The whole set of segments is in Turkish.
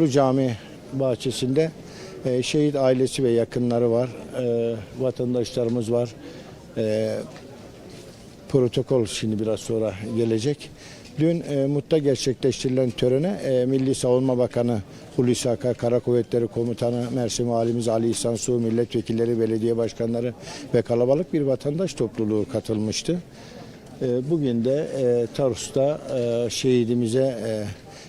Ulu Cami bahçesinde e, şehit ailesi ve yakınları var. E, vatandaşlarımız var. E, protokol şimdi biraz sonra gelecek. Dün e, Mut'ta gerçekleştirilen törene e, Milli Savunma Bakanı Hulusi Akar, Kara Kuvvetleri Komutanı Mersin Valimiz Ali İhsan Su, milletvekilleri, belediye başkanları ve kalabalık bir vatandaş topluluğu katılmıştı. E, Bugün de e, Tarsus'ta e, şehidimize e,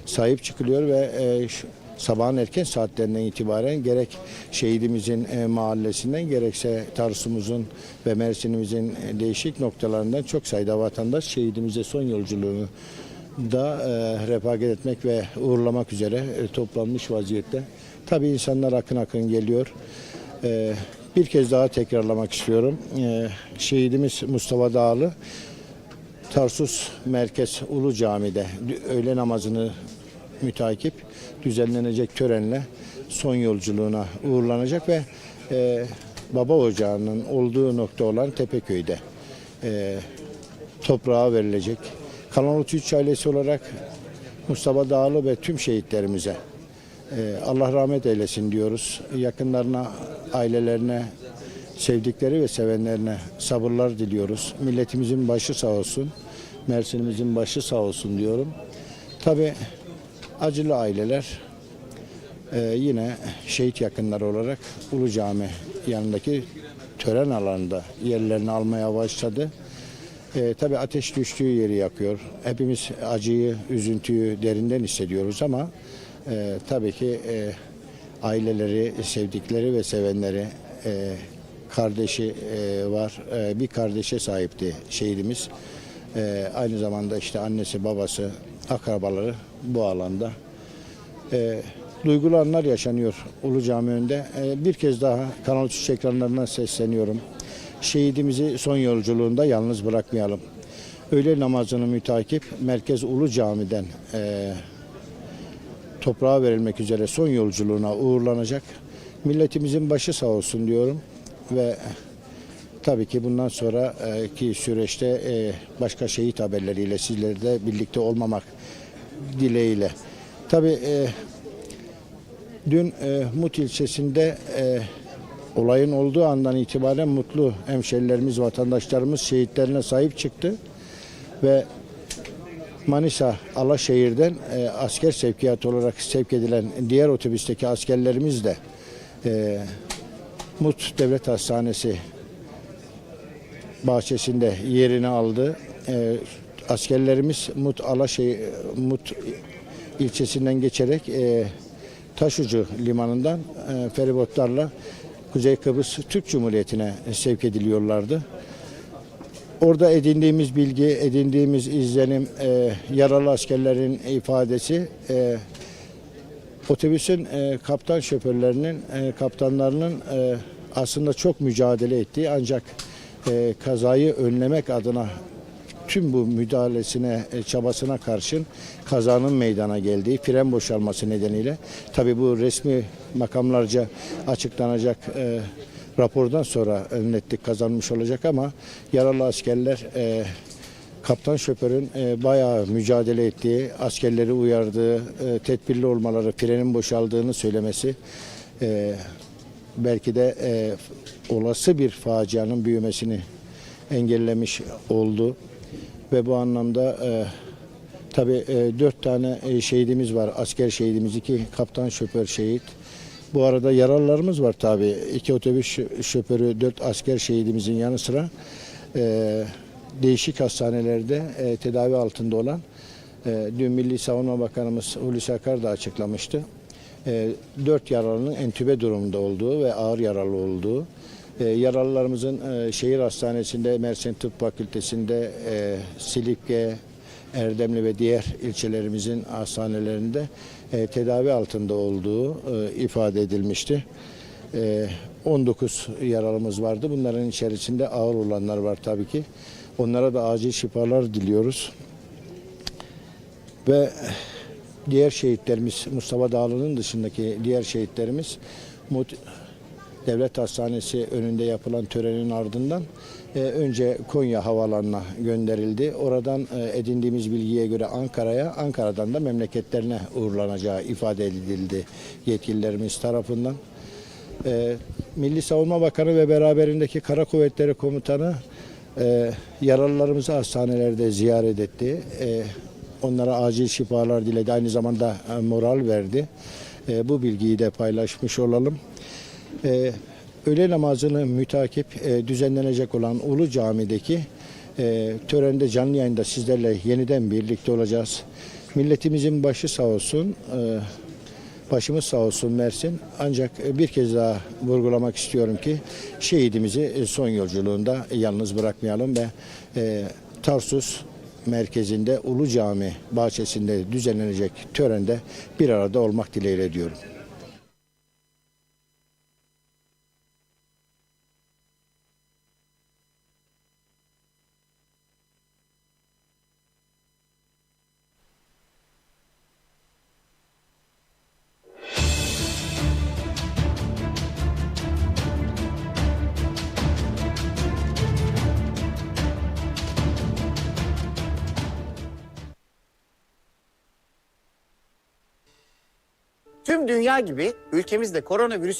sahip çıkılıyor ve e, şu- sabahın erken saatlerinden itibaren gerek şehidimizin e, mahallesinden gerekse Tarsus'umuzun ve Mersin'imizin e, değişik noktalarından çok sayıda vatandaş şehidimize son yolculuğunu da e, refakat etmek ve uğurlamak üzere e, toplanmış vaziyette. Tabii insanlar akın akın geliyor. E, bir kez daha tekrarlamak istiyorum. E, şehidimiz Mustafa Dağlı Tarsus Merkez Ulu Cami'de öğle namazını mütakip düzenlenecek törenle son yolculuğuna uğurlanacak ve e, baba ocağının olduğu nokta olan Tepeköy'de e, toprağa verilecek. Kanal 33 ailesi olarak Mustafa Dağlı ve tüm şehitlerimize e, Allah rahmet eylesin diyoruz. Yakınlarına, ailelerine, sevdikleri ve sevenlerine sabırlar diliyoruz. Milletimizin başı sağ olsun, Mersin'imizin başı sağ olsun diyorum. Tabi acılı aileler e, yine şehit yakınları olarak Ulu Cami yanındaki tören alanında yerlerini almaya başladı. E, tabii ateş düştüğü yeri yakıyor. Hepimiz acıyı, üzüntüyü derinden hissediyoruz ama e, tabii ki e, aileleri, sevdikleri ve sevenleri, e, kardeşi e, var. E, bir kardeşe sahipti şehidimiz. E, aynı zamanda işte annesi, babası, akrabaları bu alanda. E, duygulu anlar yaşanıyor Ulu Cami önünde. E, bir kez daha Kanal 3 ekranlarından sesleniyorum. Şehidimizi son yolculuğunda yalnız bırakmayalım. Öğle namazını mütakip Merkez Ulu Cami'den e, toprağa verilmek üzere son yolculuğuna uğurlanacak. Milletimizin başı sağ olsun diyorum ve tabii ki bundan sonraki süreçte e, başka şehit haberleriyle sizlerle birlikte olmamak dileğiyle. Tabii e, dün e, Mut ilçesinde e, olayın olduğu andan itibaren mutlu hemşerilerimiz, vatandaşlarımız şehitlerine sahip çıktı ve Manisa Alaşehir'den e, asker sevkiyatı olarak sevk edilen diğer otobüsteki askerlerimiz de e, Mut Devlet Hastanesi bahçesinde yerini aldı. E, askerlerimiz Mut Alaşehir Mut ilçesinden geçerek e, Taşucu limanından e, feribotlarla Kuzey Kıbrıs Türk Cumhuriyeti'ne sevk ediliyorlardı. Orada edindiğimiz bilgi, edindiğimiz izlenim, e, yaralı askerlerin ifadesi, e, otobüsün e, kaptan şoförlerinin, e, kaptanlarının e, aslında çok mücadele ettiği ancak e, kazayı önlemek adına tüm bu müdahalesine, e, çabasına karşın kazanın meydana geldiği fren boşalması nedeniyle. Tabi bu resmi makamlarca açıklanacak e, rapordan sonra netlik kazanmış olacak ama yaralı askerler e, kaptan şoförün e, bayağı mücadele ettiği, askerleri uyardığı, e, tedbirli olmaları, frenin boşaldığını söylemesi e, belki de e, olası bir facianın büyümesini engellemiş oldu. Ve bu anlamda e, tabii e, dört tane e, şehidimiz var. Asker şehidimiz, iki kaptan şoför şehit. Bu arada yaralılarımız var tabii. İki otobüs şoförü, dört asker şehidimizin yanı sıra e, değişik hastanelerde e, tedavi altında olan e, dün Milli Savunma Bakanımız Hulusi Akar da açıklamıştı. E, dört yaralının entübe durumunda olduğu ve ağır yaralı olduğu, e, yaralılarımızın e, şehir hastanesinde, Mersin Tıp Fakültesi'nde, e, Silifke, Erdemli ve diğer ilçelerimizin hastanelerinde e, tedavi altında olduğu e, ifade edilmişti. E, 19 yaralımız vardı. Bunların içerisinde ağır olanlar var tabii ki. Onlara da acil şifalar diliyoruz. Ve diğer şehitlerimiz Mustafa Dağlı'nın dışındaki diğer şehitlerimiz Mut Devlet Hastanesi önünde yapılan törenin ardından e, önce Konya Havalanı'na gönderildi. Oradan e, edindiğimiz bilgiye göre Ankara'ya, Ankara'dan da memleketlerine uğurlanacağı ifade edildi yetkililerimiz tarafından. E, Milli Savunma Bakanı ve beraberindeki Kara Kuvvetleri Komutanı e, yaralılarımızı hastanelerde ziyaret etti. E, onlara acil şifalar diledi. Aynı zamanda e, moral verdi. E, bu bilgiyi de paylaşmış olalım. E, öğle namazını mütakip e, düzenlenecek olan Ulu Cami'deki e, törende canlı yayında sizlerle yeniden birlikte olacağız. Milletimizin başı sağ olsun. E, Başımız sağ olsun Mersin. Ancak e, bir kez daha vurgulamak istiyorum ki şehidimizi e, son yolculuğunda yalnız bırakmayalım ve e, Tarsus merkezinde Ulu Cami bahçesinde düzenlenecek törende bir arada olmak dileğiyle diyorum. Tüm dünya gibi ülkemizde koronavirüs